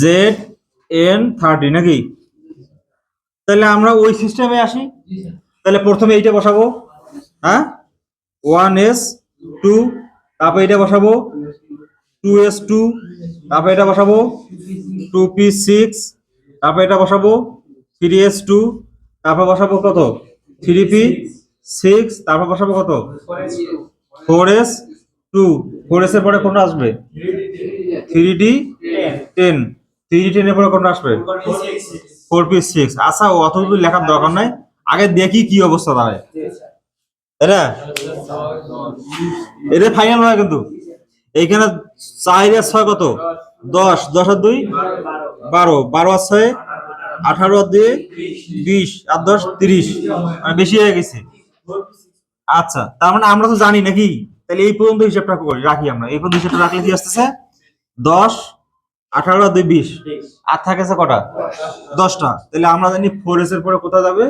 Z N thirty নাকি? তাহলে আমরা ওই সিস্টেমে আসি। তাহলে প্রথমে এইটা বসাবো। হ্যাঁ? ওয়ান এস টু তারপর এটা বসাবো। টু এস টু তারপর এটা বসাবো। টু পি সিক্স তারপর এটা বসাবো। থ্রি এস টু তারপর বসাবো কত? থ্রি পি সিক্স তারপর বসাবো কত? Four S two four S এর পরে কোনটা আসবে? থ্রি ডি টেন থ্রি টেনের পরে কোনটা আসবে? Four P six. আচ্ছা অত দূর লেখার দরকার নাই। আগে দেখি কি অবস্থা দাঁড়ায়। না? এটা ফাইনাল নয় কিন্তু। এইখানে আর ছয় কত? দশ। দশ আর দুই? বারো। বারো আর ছয়? আঠারো আর দুই? বিশ। আর দশ? তিরিশ। মানে বেশি হয়ে গেছে। আচ্ছা তার মানে আমরা তো জানি নাকি? তাহলে এই পর্যন্ত হিসাবটা রাখি আমরা। এই পর্যন্ত হিসাবটা রাখলে কি আসতেছে? দশ আঠারো দুই বিশ। আর থাকেছে কটা? দশটা। তাহলে আমরা জানি ফোর এস এর পরে কোথায় যাবে?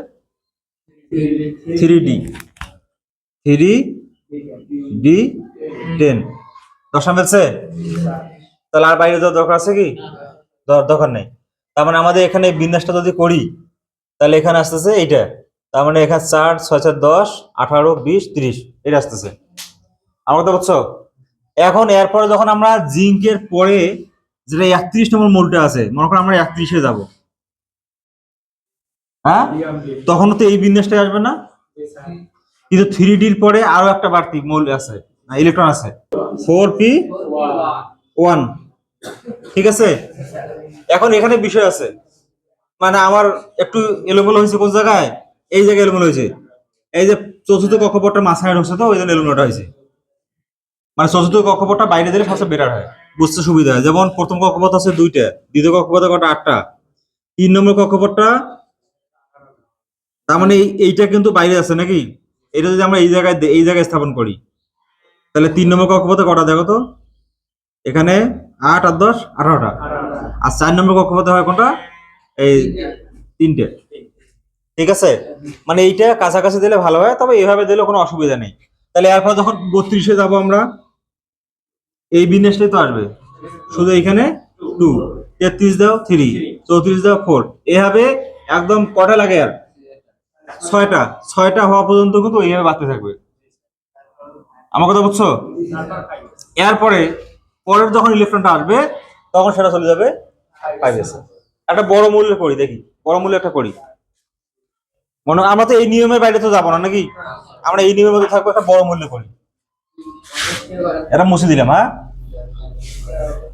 Three D three D ten দশটা মিলছে তাহলে আর বাইরে যাওয়ার দরকার আছে কি? দরকার নেই। তার মানে আমাদের এখানে বিন্যাসটা যদি করি তাহলে এখানে আসতেছে এইটা। তার মানে এখানে চার ছয় চার দশ আঠারো বিশ তিরিশ। এটা আসতেছে। আমার তো বুঝছ এখন এরপরে যখন আমরা জিঙ্কের পরে যেটা একত্রিশ নম্বর মূলটা আছে, মনে করো আমরা একত্রিশে যাব। হ্যাঁ? তখন তো এই বিন্যাসটাই আসবে না? কিন্তু থ্রি ডির পরে আরও একটা বাড়তি মূল আছে ইলেকট্রন আছে। ফোর পি ওয়ান ঠিক আছে? এখন এখানে বিষয় আছে। মানে আমার একটু এলোমেলো হয়েছে কোন জায়গায়? এই জায়গায় এলোমেলো হয়েছে। এই যে চতুর্থ কক্ষপথটা মাঝখানে ঢুকছে তো, ওই জন্য এলোমেলোটা হয়েছে। মানে চতুর্থ কক্ষপথটা বাইরে দিলে সবচেয়ে বেটার হয়। বুঝতে সুবিধা হয়। যেমন প্রথম কক্ষপথ আছে দুইটা, দ্বিতীয় কক্ষপথে কটা? আটটা। তিন নম্বর কক্ষপথটা, তার মানে এই- এইটা কিন্তু বাইরে আছে নাকি? এটা যদি আমরা এই জায়গায় এই জায়গায় স্থাপন করি, তাহলে তিন নম্বর কক্ষপথে কটা দেখো তো? এখানে আট আর দশ, আঠারোটা। আর চার নম্বর কক্ষপথে হয় কোনটা? এই তিনটে। ঠিক আছে? মানে এইটা কাছাকাছি দিলে ভালো হয়, তবে এইভাবে দিলে কোনো অসুবিধা নেই। তাহলে এরপর যখন বত্রিশে যাব আমরা এই বিন্যাসটাই তো আসবে। শুধু এখানে টু তেত্রিশ দাও থ্রি চৌত্রিশ দাও ফোর এভাবে একদম কটা লাগে আর? ছয়টা। ছয়টা হওয়া পর্যন্ত কিন্তু এইভাবে বাড়তে থাকবে। আমার কথা বুঝছ? এরপরে পরের যখন ইলেকট্রনটা আসবে, তখন সেটা চলে যাবে একটা বড় মূল্য করি, দেখি। বড় মূল্য একটা করি। মনে আমরা তো এই নিয়মের বাইরে তো যাব না, নাকি? আমরা এই নিয়মের মধ্যে থাকব, একটা বড় মূল্য করি। এটা মুছে দিলাম হ্যাঁ?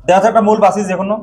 দেখা একটা মূল বাসিস এখনও